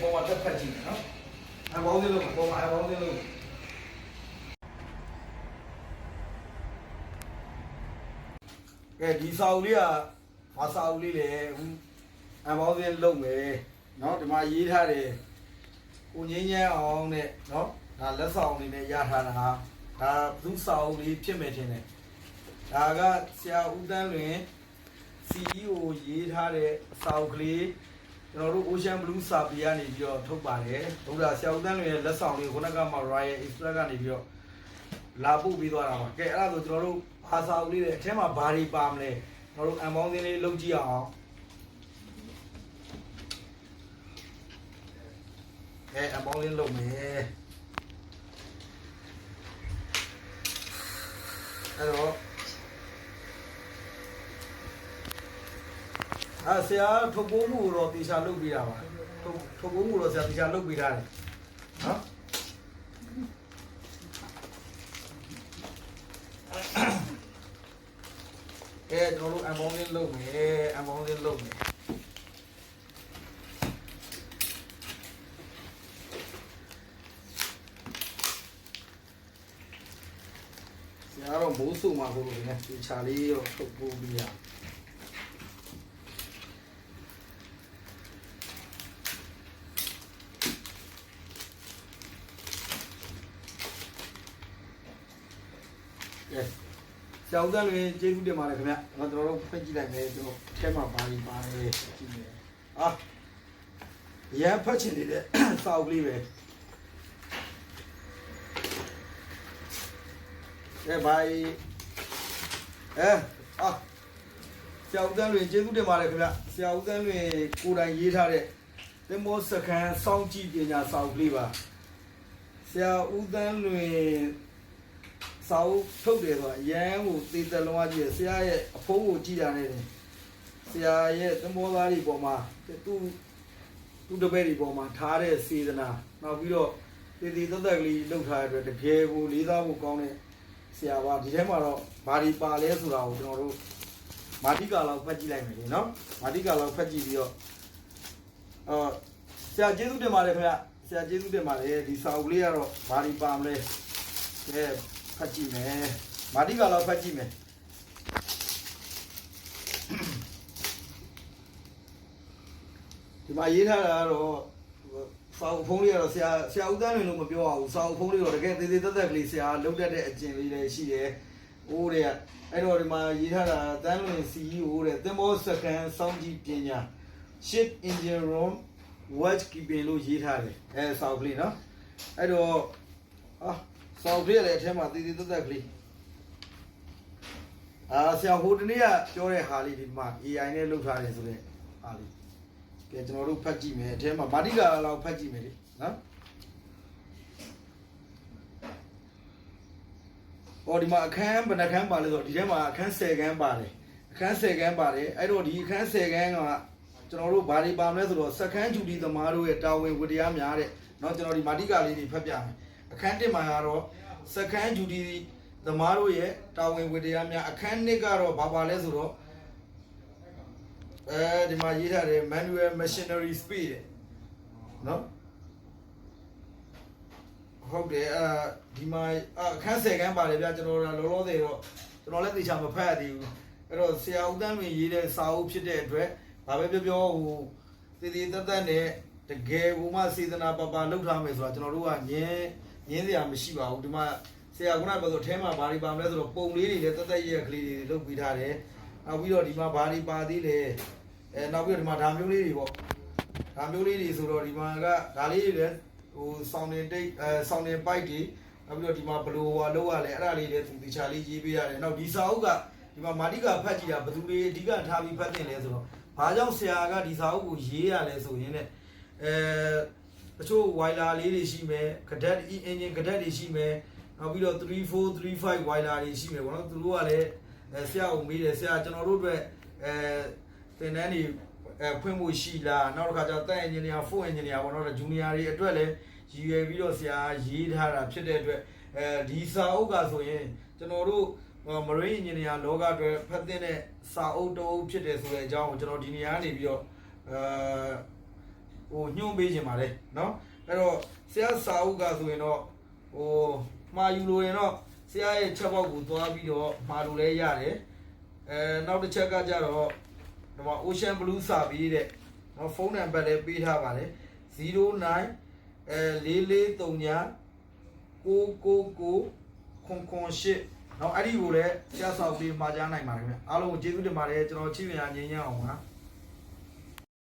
ပေါ်မှာတက်ဖက်ကြည့်နော်အပေါင်းစင်းလို့ပေါ်မှာအပေါင်းစင်းလို့ကဲဒီစာအုပ်လေးကဘာစာအုပ်လေးလဲအခုအပေါင်းစင်းလုပ်မယ်နော်ဒီမှာရေးထားတယ်ကိုငင်းငင်းအောင်နဲ့နော်ဒါလက်ဆောင်အနေနဲ့ရထားတာဟာဒါသူစာအုပ်လေးဖြစ်မယ်ထင်တယ်ဒါကဆရာဦးတန်းလွင် CEO ရေးထားတဲ့စာအုပ်ကလေး ကျွန်တော်တို့ Ocean Blue စာပေကနေပြီးတော့ထုတ်ပါတယ်။ဟုတ်လားဆရာဦးတန်းလွင်ရဲ့လက်ဆောင်လေးခုနကမှ Royal Express ကနေပြီးတော့လာပို့ပေးသွားတာပါ။ကဲအဲ့ဒါဆိုကျွန်တော်တို့ဘာစာအုပ်လေးတွေအထဲမှာဘာတွေပါမလဲ။ကျွန်တော်တို့အန်ပေါင်းစင်းလေးလုပ်ကြည့်အောင်။ကဲအန်ပေါင်းစင်းလုပ်မယ်။အဲ့တော့ အဲဆရာထုတ်ပိုးမှုကိုတော့တေချာလုပ်ပေးတာပါထုတ်ထုတ်ပိုးမှုတော့ဆရာတေချာလုပ်ပေးထားတယ်နော်အဲကျွန်တော်တို့အမောင်းလေးလုပ်မယ်အမောင်းလေးလုပ်မယ်ဆရာတော့မိုးဆူမှာကိုလို့ねတေချာလေးတော့ထုတ်ပိုးပြီးရအောင် ကဲဆရာဦးသားလွင်ကျေးဇူးတင်ပါတယ်ခင်ဗျ။ကျွန်တော်တို့ဖွင့်ကြည့်လိုက်မယ်ကျွန်တော်အဲမှာပါပြီးပါတယ်ကြည့်မယ်။အာရန်ဖတ်ချင်နေတဲ့စာအုပ်လေးပဲ။ကဲဘိုင်အဲအာဆရာဦးသားလွင်ကျေးဇူးတင်ပါတယ်ခင်ဗျ။ဆရာဦးသားလွင်ကိုယ်တိုင်ရေးထားတဲ့သင်္ဘောစကန်စောင့်ကြည့်ပညာစာအုပ်လေးပါ။ဆရာဦးသန်းလွင် စာအုပ်ထုတ်တယ်ဆိုတာရန်ကိုသေသက်လုံးဝကြည့်ရဆရာရဲ့အဖုံးကိုကြည့်တာနဲ့တင်ဆရာရဲ့သမောသားတွေပေါ်မှာသူ့သူ့တပည့်တွေပေါ်မှာထားတဲ့စေတနာနောက်ပြီးတော့သေသေးသက်သက်ကလေးလှုပ်ထားတဲ့အတွက်တကယ်ကိုလေးစားဖို့ကောင်းတဲ့ဆရာပါဒီထဲမှာတော့ဘာဒီပါလဲဆိုတာကိုကျွန်တော်တို့မာတိကာလောက်ဖတ်ကြည့်လိုက်မယ်လေနော်မာတိကာလောက်ဖတ်ကြည့်ပြီးတော့အော်ဆရာကျေးဇူးတင်ပါတယ်ခင်ဗျဆရာကျေးဇူးတင်ပါတယ်ဒီစာအုပ်လေးကတော့ဘာဒီပါမလဲကဲဖ တ်ကြည့်မယ်မာတိကတော့ဖတ်ကြည့်မယ်ဒီမှာရေးထားတာကတော့စာအုပ်ဖုံးလေးကတော့ဆရာဆရာဦးတန်းလွင်လို့မပြောအောင်စာအုပ်ဖုံးလေးတော့တကယ်သေးသေးသက်သက်ကလေးဆရာလုတ်တတ်တဲ့အကျင့်လေးလည်းရှိတယ်။အိုးတဲ့အဲ့တော့ဒီမှာရေးထားတာတန်းလွင် CEO တဲ့သင်္ဘောစကန်စောင့်ကြည့်ပညာ ship engine room watch keeping လို့ရေးထားတယ်အဲစာအုပ်ကလေးနော်အဲ့တော့အာ စာအုပ်ကလေးလည်းအထဲမှာသေးသေးသက်သက်ကလေးအာဆရာဟိုတနေ့ကပြောတဲ့ဟာလေးဒီမှာ AI နဲ့လုပ်ထားတယ်ဆိုတဲ့ဟာလေးကဲကျွန်တော်တို့ဖတ်ကြည့်မယ်အထဲမှာမာတိကာလောက်ဖတ်ကြည့်မယ်လေနော်ဟောဒီမှာအခန်းဘယ်နှခန်းပါလဲဆိုတော့ဒီထဲမှာအခန်း10ခန်းပါတယ်အခန်း10ခန်းပါတယ်အဲ့တော့ဒီအခန်း10ခန်းကကျွန်တော်တို့ဘာတွေပါမလဲဆိုတော့စက္ကန့်ဂျူဒီသမားတို့ရဲ့တာဝန်ဝတ္တရားများတဲ့เนาะကျွန်တော်ဒီမာတိကာလေးတွေဖတ်ပြမယ် အခန်း1မှာကတော့စကန်းဂျူဒီသမားတို့ရဲ့တာဝန်ဝတ္တရားများအခန်း2ကတော့ဘာပါလဲဆိုတော့အဲဒီမှာရေးထားတယ် manual machinery speed တဲ့နော်ဟုတ်တယ်အာဒီမှာအခန်း10ခန်းပါတယ်ဗျာကျွန်တော်လောလောဆယ်တော့ကျွန်တော်လည်းသိချာမဖတ်သေးဘူးအဲ့တော့ဆရာဦးတန်းမင်းရေးတဲ့စာအုပ်ဖြစ်တဲ့အတွက်ဘာပဲပြောပြောဟိုတည်တည်တတ်တတ်နဲ့တကယ်ဘုမစေတနာပါပါလှုပ်ထားမယ်ဆိုတာကျွန်တော်တို့ကညင်း ငင်းစရာမရှိပါဘူးဒီမှာဆရာကပြောဆိုအထဲမှာဘာတွေပါမလဲဆိုတော့ပုံလေးတွေလည်းတတ်တတ်ရက်ကလေးတွေလုပ်ပြီးထားတယ်နောက်ပြီးတော့ဒီမှာဘာတွေပါသေးလဲအဲနောက်ပြီးတော့ဒီမှာဓာမျိုးလေးတွေပေါ့ဓာမျိုးလေးတွေဆိုတော့ဒီမှာကဒါလေးတွေလည်းဟိုဆောင်းနေတိတ်အဲဆောင်းနေပိုက်တွေနောက်ပြီးတော့ဒီမှာဘလိုဟွာလောက်ရလဲအဲ့ဒါလေးလည်းသူတခြားလေးရေးပေးရတယ်နောက်ဒီစာအုပ်ကဒီမှာမာတိကဖတ်ကြည့်တာဘယ်သူတွေအဓိကထားပြီးဖတ်တင်လဲဆိုတော့ဘာကြောင့်ဆရာကဒီစာအုပ်ကိုရေးရလဲဆိုရင်ねအဲ တချို့ wiler လေးတွေရှိမယ်ကဒက် engine ကဒက်တွေရှိမယ်နောက်ပြီးတော့3435 wiler တွေရှိမယ်ပေါ့နော်သူတို့ကလည်းအဲဆရာကိုမေးတယ်ဆရာကျွန်တော်တို့အတွက်အဲသင်တန်းတွေအဲဖွင့်ဖို့ရှိလားနောက်တစ်ခါကျတော့တက် engineer 4 engineer ပေါ့နော် junior တွေအတွက်လည်းရည်ရွယ်ပြီးတော့ဆရာရေးထားတာဖြစ်တဲ့အတွက်အဲဒီစာအုပ်ကဆိုရင်ကျွန်တော်တို့မရိန်းအင်ဂျင်နီယာလောကအတွက်ဖတ်တဲ့စာအုပ်တအုပ်ဖြစ်တယ်ဆိုတဲ့အကြောင်းကိုကျွန်တော်ဒီနေရာကနေပြီးတော့အဲ ဟိုညွှန်ပေးခြင်းပါတယ်เนาะအဲ့တော့ဆရာစာအုပ်ကဆိုရင်တော့ဟိုမှာယူလို့ရင်တော့ဆရာရဲ့ချက်ပေါက်ကိုသွားပြီးတော့မှာလို့လည်းရတယ်အဲနောက်တစ်ချက်ကကြတော့ဒီမှာ Ocean Blue စာပြီးတဲ့เนาะဖုန်းနံပါတ်လည်းပေးထားပါတယ်09အဲ4439 999ခွန်ခွန်ရှစ်เนาะအဲ့ဒီကိုလည်းဆရာစာအုပ်လေးမှာကြားနိုင်ပါတယ်ခင်ဗျအားလုံးကိုကျေးဇူးတင်ပါတယ်ကျွန်တော်ချစ်ပြန်ငြိမ်းချမ်းအောင်ပါ